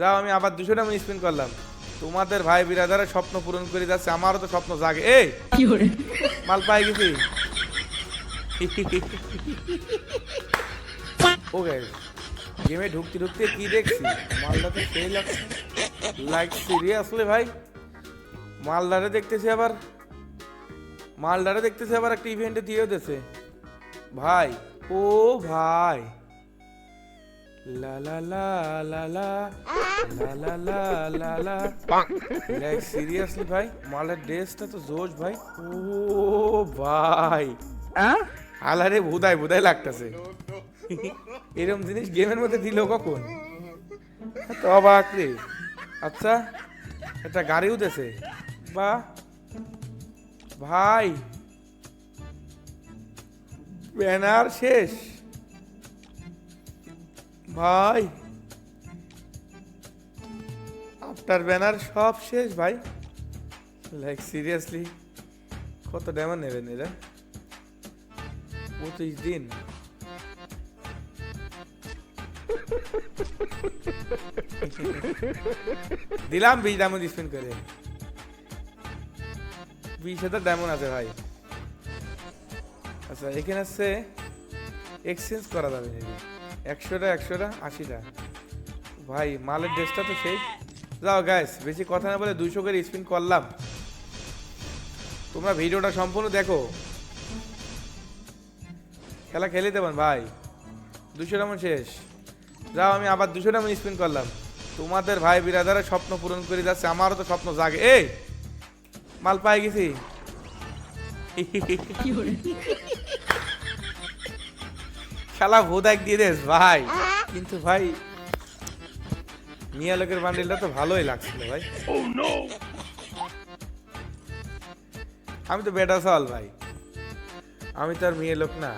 যাও আমি আবার দুশো টাকা স্পেন্ড করলাম। তোমাদের ভাই বিরাদারের স্বপ্ন পূরণ করে যাচ্ছে আমারও তো স্বপ্ন জাগে। এই মাল পাই গেছি। ও গাইস গেমে ঢুকতে ঢুকতে কি দেখছি? মালটা তো সেই লাগছে। লাইক সিরিয়াসলি ভাই? মালদারে দেখতেছি আবার। মালদারে দেখতেছি আবার একটা ইভেন্টে দিয়েও দিয়েছে। ভাই ও ভাই। লা লা লা লা লা লা লা লা লা লা লাইক সিরিয়াসলি ভাই মালের ড্রেসটা তো জোশ ভাই ও ভাই আলারে ভুদাই ভুদাই লাগতেছে এরকম জিনিস গেমের মধ্যে দিল কখন তো অবাক রে আচ্ছা একটা গাড়িও দেছে বা ভাই ব্যানার শেষ ভাই, আপনার ব্যানার সব শেষ ভাই। লাইক সিরিয়াসলি কত ডেমন নেবেন এরা? পঁচিশ দিন। দিলাম বিশ ডায়মন্ড স্পিন করে। বিশ হাজার ডায়মন্ড আছে ভাই। আচ্ছা এখানে আছে এক্সচেঞ্জ করা যাবে একশোটা একশোটা, আশিটা। ভাই, মালের ড্রেসটা তো সেই। যাও গাইস বেশি কথা না বলে দুইশো করে স্পিন করলাম। তোমরা ভিডিওটা সম্পূর্ণ দেখো। খেলা খেলে দেবেন ভাই। দুশো রামন শেষ। যাও, আমি আবার দুশো রামন স্পিন করলাম। তোমাদের ভাই বিরাদারের স্বপ্ন পূরণ করে যাচ্ছে, আমারও তো স্বপ্ন জাগে। এই, মাল পাই গেছি। খেলা ভোদাক দিয়ে দেস ভাই। কিন্তু ভাই মিয়া লোকের বান্ডিলটা তো ভালোই লাগছিল ভাই। আমি তো বেটা সল ভাই। আমি তো আর মেয়ে লোক না।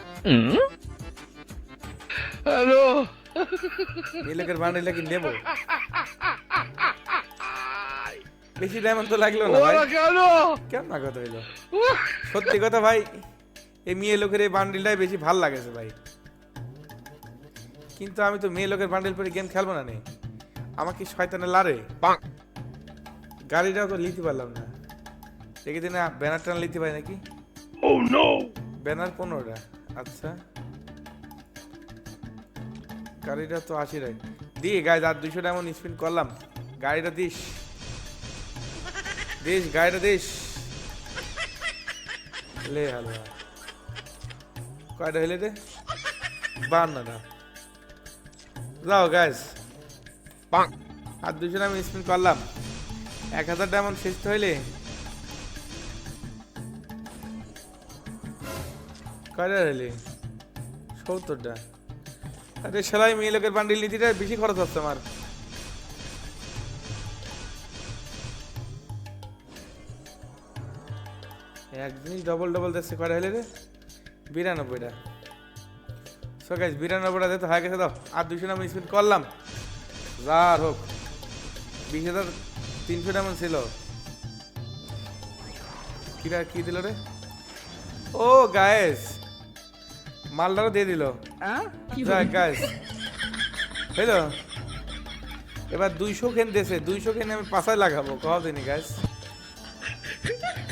হ্যালো। মেয়ে লোকের বান্ডিলটা কি নেব? বেশি ডায়মন্ড তো লাগল না ভাই। কেন? কেমন না কথা হইল? সত্যি কথা ভাই এই মেয়ে লোকের এই বান্ডিলটাই বেশি ভালো লাগেছে ভাই। কিন্তু আমি তো মেয়ে লোকের বান্ডেল পরে গেম খেলব না নে। আমাকে শয়তানে লারে। গাড়িটাও তো নিতে পারলাম না। দেখি দিনে ব্যানার টান নিতে পারি নাকি? ও নো ব্যানার পনেরোটা। আচ্ছা। গাড়িটা তো আশি রাখ দিয়ে গাড়ি আর দুইশো এমন স্পিন করলাম। গাড়িটা দিস। দিস গাড়িটা দিস। লে হালুয়া। কয়টা হইলে রে? বান্নটা। যাও গাইস আর দুশো আমি স্পিন করলাম। এক হাজার ডায়মন্ড শেষ হইলে। কয়টা হইলে? সত্তরটা। আরে সেলাই মেয়ে লোকের বান্ডিল নীতিটা বেশি খরচ হচ্ছে আমার। এক জিনিস ডবল ডবল দেখছে কয়টা হইলে রে? বিরানব্বইটা। সো গাইস বিরানব্বইটা যেতে হয়ে গেছে দাও আর দুশো নাম স্পিন করলাম। যার হোক বিশ হাজার তিনশো এমন ছিল। কিরা কি দিল রে? ও গায়েস মালটারও দিয়ে দিল। যাক গাইস হইল? এবার দুইশো খেন দেশে দুইশো খেন আমি পাশায় লাগাবো দিনি গাইস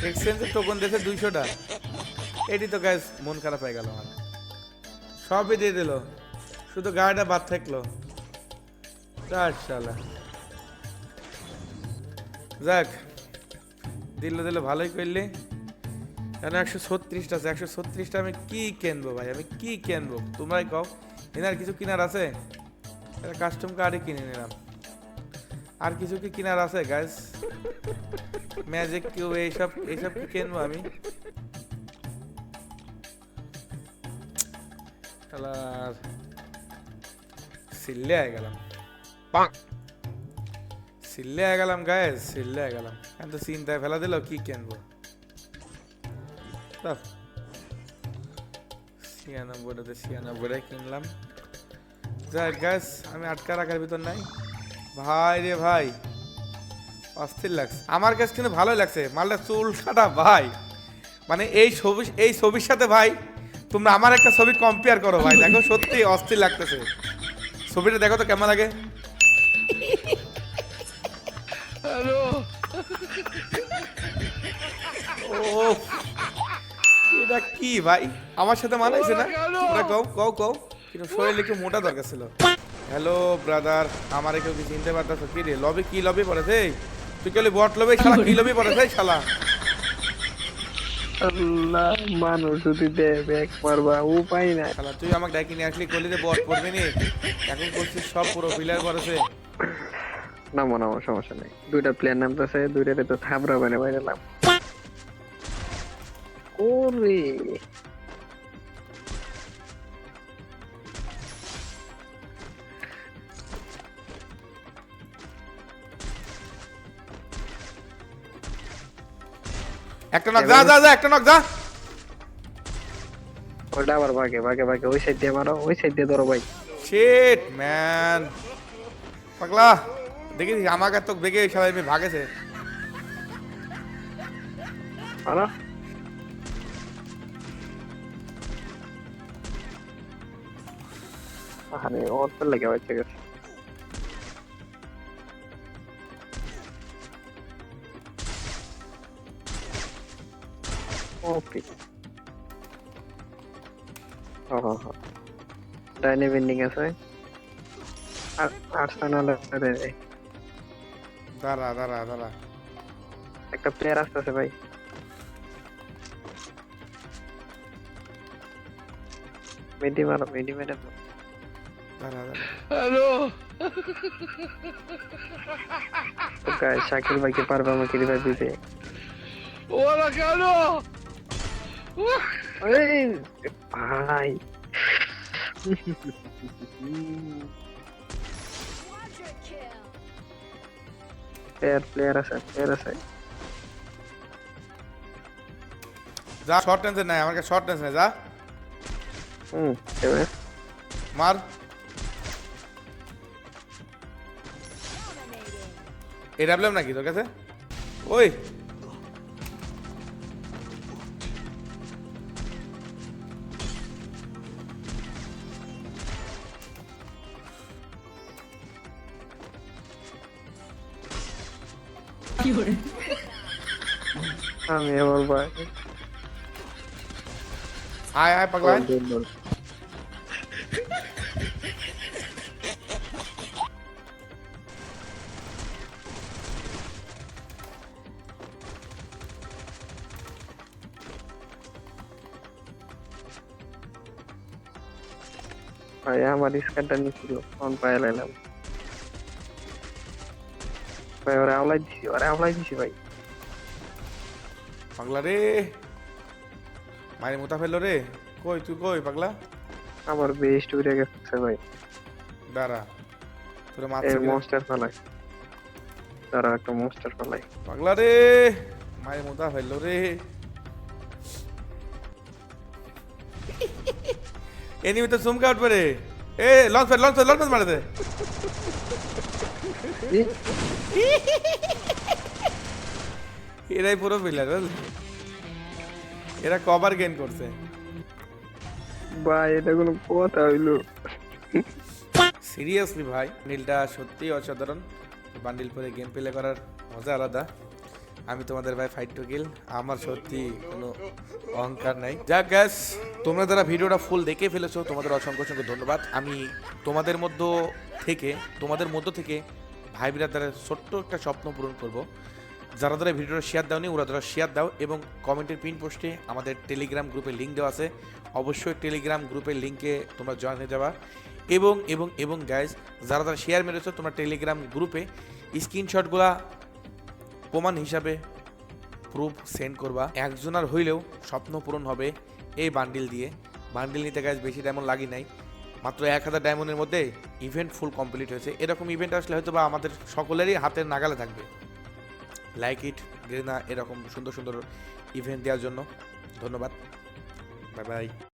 এক্সচেঞ্জের টোকন দেশে দুইশোটা। এটি তো গাইস মন খারাপ হয়ে গেল আমার। সবই দিয়ে দিল। শুধু গাড়িটা বাদ থাকল। চার শালা যাক দিল দিল ভালোই করলি। কেন একশো ছত্রিশটা আছে? একশো ছত্রিশটা আমি কি কিনবো ভাই? আমি কি কিনবো? তোমরাই কও। এনার কিছু কেনার আছে? একটা কাস্টম কার্ডই কিনে নিলাম। আর কিছু কি কেনার আছে গাইস ম্যাজিক কিউ এইসব এইসব কি কিনবো আমি? শালার সিল্লে আয় গেলাম। সিল্লে আয় গেলাম গায়ে সিল্লে আয় গেলাম। এখন তো চিন্তায় ফেলা দিল কি কিনবো। ছিয়ানব্বইটাতে ছিয়ানব্বইটাই কিনলাম। যাক গ্যাস আমি আটকা রাখার ভিতর নাই। ভাই রে ভাই অস্থির লাগছে। আমার কাছে কিন্তু ভালোই লাগছে। মালটা চুল কাটা ভাই। মানে এই ছবি এই ছবির সাথে ভাই তোমরা আমার একটা ছবি কম্পেয়ার করো ভাই। দেখো সত্যি অস্থির লাগতেছে। ছবিটা দেখো তো কেমন লাগে. ও। এটা কি ভাই? আমার সাথে মানাইছে না? তোমরা কও কও কও। কিন্তু শরীর একটু মোটা দরকার ছিল। Hello brother. আমার কেউ কি চিনতে পারতেছ? কি রে লবে কি লবে পড়েছে? তুই কেলে বট লবে? শালা কি লবে পড়েছে শালা? আল্লাহ মানুষ যদি দেব এক মারবা উপায় নাই। শালা তুই আমাকে ডাকি নিয়ে আসলি রে বট পড়বে নি? এখন করছিস সব পুরো ফিলার পড়েছে নামো নামো সমস্যা নেই। দুইটা প্লেয়ার নামতেছে দুইটাতে তো বানে বাইরে নাম। ওরে! একটা নক যা যা যা একটা নক যা। ওটা আবার ভাগে ভাগে ভাগে ওই সাইড দিয়ে মারো ওই সাইড দিয়ে ধরো ভাই। শিট ম্যান পাগলা দেখি আমাকে তো বেগে সবাই আমি ভাগেছে। মারো আরে ওর তো লেগে হয়েছে গেছে ওকে ও হো হো ডাইনে বেন্ডিং আছে আর আর্সেনাল রে দাঁড়া দাঁড়া দাঁড়া একটা প্লেয়ার আসতেছে ভাই মিডি মারো মিডি মেরে দাও। দাঁড়া দাঁড়া Hello. তো গায়ে শাকিল ভাইকে পারবে আমাকে রিভাইভ দিতে Hola, Carlos. এই ভাই প্লেয়ার প্লেয়ার আছে প্লেয়ার আছে যা শর্ট টেন্সে নাই আমার কাছে শর্ট টেন্স নাই যা হুম এবার মার এটা প্রবলেম নাকি তোর কাছে ওই আমি আমার ভাই আয় আয় পাগলা আয়। ভাই আমার স্ক্যানটা নিছিল ফোন পায়ে লাইলাম ভাই ওরা আওলাই দিছি ওরা আওলাই দিছি ভাই পাগলা রে মায়ের মোতা ফেলল রে কই তুই কই পাগলা আমার বেস্ট উড়ে গেছে ভাই দাঁড়া তোর রে? মনস্টার ফেলাই তারা একটা মনস্টার ফেলাই পাগলা রে মায়ের মোতা ফেলল রে এনিমি তো চুমকে উঠবে রে এ launch fail launch fail launch মারে দে এরাই পুরো বুঝলি? এরা কভার গেন করছে। ভাই এটা কোনো কথা হইল। সিরিয়াসলি ভাই নীলটা সত্যি অসাধারণ। বান্ডিল পরে গেম প্লে করার মজা আলাদা। আমি তোমাদের ভাই ফাইট টু কিল আমার সত্যি কোনো অহংকার নাই। যাক গ্যাস তোমরা যারা ভিডিওটা ফুল দেখে ফেলেছো তোমাদের অসংখ্য অসংখ্য ধন্যবাদ। আমি তোমাদের মধ্য থেকে তোমাদের মধ্য থেকে ভাই বিরাদারের ছোট্ট একটা স্বপ্ন পূরণ করব। যারা যারা ভিডিওটা শেয়ার দাওনি, ওরা যারা শেয়ার দাও এবং কমেন্টের পিন পোস্টে আমাদের টেলিগ্রাম গ্রুপে লিঙ্ক দেওয়া আছে। অবশ্যই টেলিগ্রাম গ্রুপের লিঙ্কে তোমরা জয়েন হয়ে যাবা। এবং এবং এবং গাইজ যারা যারা শেয়ার মেরেছো, তোমরা টেলিগ্রাম গ্রুপে স্ক্রিনশটগুলা প্রমাণ হিসাবে প্রুফ সেন্ড করবা। একজনের হইলেও স্বপ্ন পূরণ হবে এই বান্ডিল দিয়ে। বান্ডিল নিতে গাইজ বেশি ডায়মন্ড লাগি নাই। মাত্র এক হাজার ডায়মন্ডের মধ্যে ইভেন্ট ফুল কমপ্লিট হয়েছে। এরকম ইভেন্ট আসলে হয়তো বা আমাদের সকলেরই হাতের নাগালে থাকবে। লাইক ইট গ্রেনা এরকম সুন্দর সুন্দর ইভেন্ট দেওয়ার জন্য। ধন্যবাদ। Bye bye